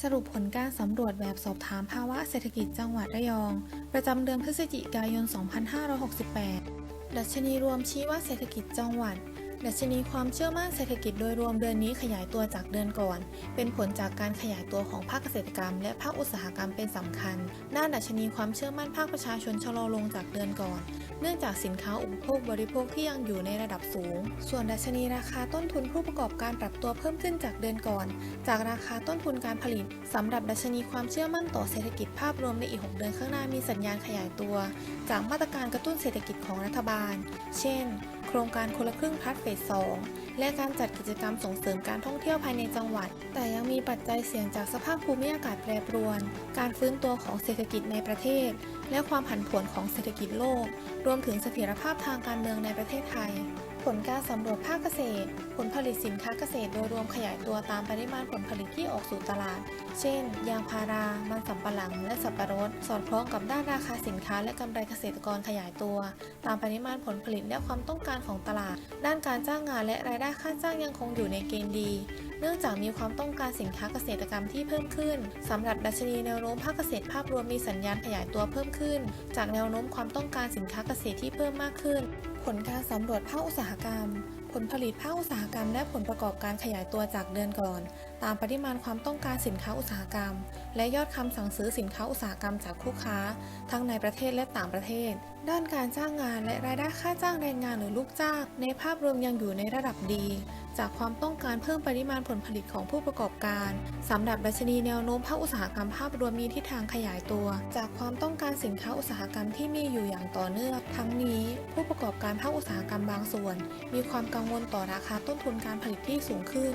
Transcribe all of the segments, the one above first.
สรุปผลการสำรวจแบบสอบถามภาวะเศรษฐกิจจังหวัดระยอง ประจำเดือนพฤศจิกายน 2568 ดัชนีรวมชี้ว่าเศรษฐกิจจังหวัด ดัชนีความเชื่อมั่นเศรษฐกิจโดยรวมเดือนนี้ขยายตัวจากเดือนก่อน เป็นผลจากการขยายตัวของภาคเกษตรกรรม และภาคอุตสาหกรรมเป็นสำคัญ ด้านดัชนีความเชื่อมั่นภาคประชาชนชะลอลงจากเดือนก่อน เนื่องจากสินค้าอุปโภคบริโภคที่ยังอยู่ในระดับสูง ส่วนดัชนีราคาต้นทุนผู้ประกอบการปรับตัวเพิ่มขึ้นจากเดือนก่อน จากราคาต้นทุนการผลิตสำหรับดัชนีความเชื่อมั่นต่อเศรษฐกิจภาพรวมในอีก 6 เดือนข้างหน้ามีสัญญาณขยายตัว จากมาตรการกระตุ้นเศรษฐกิจของรัฐบาล เช่นโครงการคนละครึ่งพัดเฟส2และการจัดกิจกรรมส่งเสริมการท่องเที่ยวภายในจังหวัด แต่ยังมีปัจจัยเสี่ยงจากสภาพภูมิอากาศแปรปรวน การฟื้นตัวของเศรษฐกิจในประเทศ และความผันผวนของเศรษฐกิจโลก รวมถึงเสถียรภาพทางการเมืองในประเทศไทย ผลการสำรวจภาคเกษตร ผลผลิตสินค้าเกษตรโดยรวมขยายตัวตามปริมาณผลผลิตที่ออกสู่ตลาด เช่น ยางพารา มันสำปะหลัง และสับปะรด สอดคล้องกับด้านราคาสินค้า และกำไรเกษตรกรขยายตัว ตามปริมาณผลผลิตและความต้องการของตลาด ด้านการจ้างงานและรายได้ค่าจ้างยังคงอยู่ในเกณฑ์ดี เนื่องจากมีความต้องการสินค้าเกษตรกรรมที่เพิ่มขึ้นสำหรับดัชนีแนวโน้มภาคเกษตรภาพรวมมีสัญญาณขยายตัวเพิ่มขึ้น จากแนวโน้มความต้องการสินค้าเกษตรที่เพิ่มมากขึ้น ผลการสำรวจภาคอุตสาหกรรม ผลผลิตภาคอุตสาหกรรม และผลประกอบการขยายตัวจากเดือนก่อน ตามปริมาณความต้องการสินค้าอุตสาหกรรม และยอดคำสั่งซื้อสินค้าอุตสาหกรรมจากคู่ค้า ทั้งในประเทศและต่างประเทศ ด้านการจ้างงานและรายได้ค่าจ้างแรงงานหรือลูกจ้าง ในภาพรวมยังอยู่ในระดับดี จากความต้องการเพิ่มปริมาณผลผลิตของผู้ประกอบการสำหรับดัชนีแนวโน้มภาคอุตสาหกรรมภาพรวมมีทิศทางขยายตัว จากความต้องการสินค้าอุตสาหกรรมที่มีอยู่อย่างต่อเนื่องทั้งนี้ ผู้ประกอบการภาคอุตสาหกรรมบางส่วน มีความกังวลต่อราคาต้นทุนการผลิตที่สูงขึ้น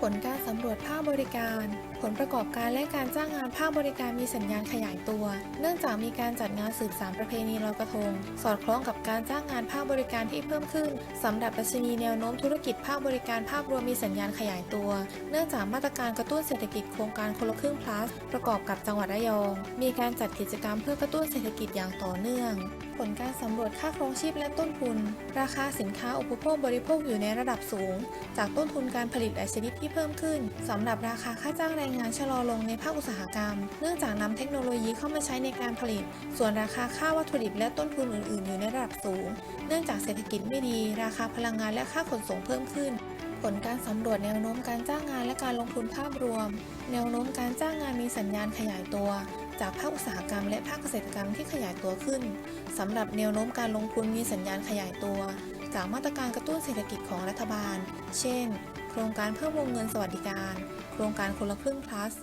ผลการสำรวจภาคบริการ ผลประกอบการและการจ้างงานภาคบริการมีสัญญาณขยายตัว เนื่องจากมีการจัดงานสืบสานประเพณีลอยกระทง สอดคล้องกับการจ้างงานภาคบริการที่เพิ่มขึ้นสำหรับดัชนีแนวโน้มธุรกิจภาคบริการภาพรวมมีสัญญาณขยายตัว เนื่องจากมาตรการกระตุ้นเศรษฐกิจโครงการคนละครึ่ง plus ประกอบกับจังหวัดระยอง มีการจัดกิจกรรมเพื่อกระตุ้นเศรษฐกิจอย่างต่อเนื่อง ผลการสำรวจค่าครองชีพและต้นทุน ราคาสินค้าอุปโภคบริโภคอยู่ในระดับสูง จากต้นทุนการผลิตหลายชนิดที่เพิ่มขึ้นสำหรับราคาค่าจ้างแรงงานชะลอลงในภาคอุตสาหกรรม เนื่องจากนำเทคโนโลยีเข้ามาใช้ในการผลิต ส่วนราคาค่าวัตถุดิบและต้นทุนอื่น ๆ อยู่ในระดับสูง เนื่องจากเศรษฐกิจไม่ดี ราคาพลังงานและค่าขนส่งเพิ่มขึ้นผลการสำรวจแนวโน้มการจ้างงานและการลงทุนภาพรวม แนวโน้มการจ้างงานมีสัญญาณขยายตัว จากภาคอุตสาหกรรมและภาคเกษตรกรรมที่ขยายตัวขึ้นสำหรับแนวโน้มการลงทุนมีสัญญาณขยายตัว จากมาตรการกระตุ้นเศรษฐกิจของรัฐบาล เช่น โครงการเพิ่มวงเงินสวัสดิการ โครงการคนละครึ่ง plus